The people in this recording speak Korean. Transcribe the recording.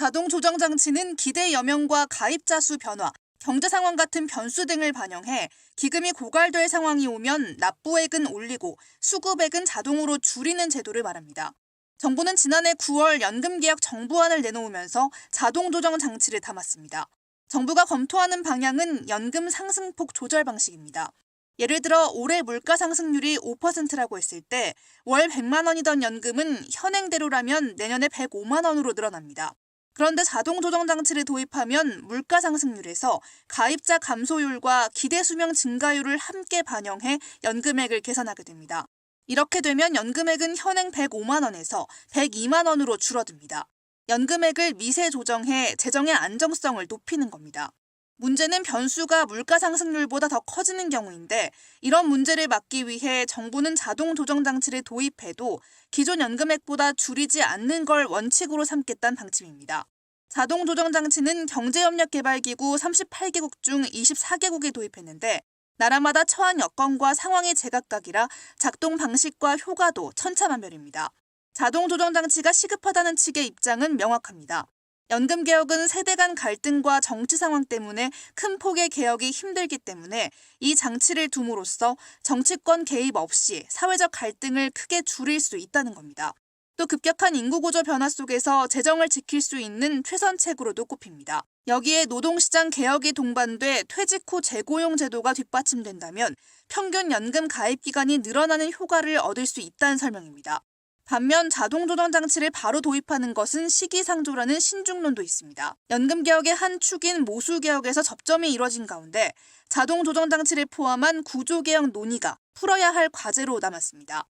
자동 조정 장치는 기대 여명과 가입자 수 변화, 경제 상황 같은 변수 등을 반영해 기금이 고갈될 상황이 오면 납부액은 올리고 수급액은 자동으로 줄이는 제도를 말합니다. 정부는 지난해 9월 연금개혁 정부안을 내놓으면서 자동 조정 장치를 담았습니다. 정부가 검토하는 방향은 연금 상승폭 조절 방식입니다. 예를 들어 올해 물가 상승률이 5%라고 했을 때 월 100만 원이던 연금은 현행대로라면 내년에 105만 원으로 늘어납니다. 그런데 자동 조정 장치를 도입하면 물가 상승률에서 가입자 감소율과 기대 수명 증가율을 함께 반영해 연금액을 계산하게 됩니다. 이렇게 되면 연금액은 현행 105만 원에서 102만 원으로 줄어듭니다. 연금액을 미세 조정해 재정의 안정성을 높이는 겁니다. 문제는 변수가 물가 상승률보다 더 커지는 경우인데 이런 문제를 막기 위해 정부는 자동 조정 장치를 도입해도 기존 연금액보다 줄이지 않는 걸 원칙으로 삼겠다는 방침입니다. 자동 조정 장치는 경제협력개발기구 38개국 중 24개국에 도입했는데 나라마다 처한 여건과 상황이 제각각이라 작동 방식과 효과도 천차만별입니다. 자동 조정 장치가 시급하다는 측의 입장은 명확합니다. 연금 개혁은 세대 간 갈등과 정치 상황 때문에 큰 폭의 개혁이 힘들기 때문에 이 장치를 둠으로써 정치권 개입 없이 사회적 갈등을 크게 줄일 수 있다는 겁니다. 또 급격한 인구 구조 변화 속에서 재정을 지킬 수 있는 최선책으로도 꼽힙니다. 여기에 노동시장 개혁이 동반돼 퇴직 후 재고용 제도가 뒷받침된다면 평균 연금 가입 기간이 늘어나는 효과를 얻을 수 있다는 설명입니다. 반면 자동 조정 장치를 바로 도입하는 것은 시기상조라는 신중론도 있습니다. 연금 개혁의 한 축인 모수 개혁에서 접점이 이뤄진 가운데 자동 조정 장치를 포함한 구조 개혁 논의가 풀어야 할 과제로 남았습니다.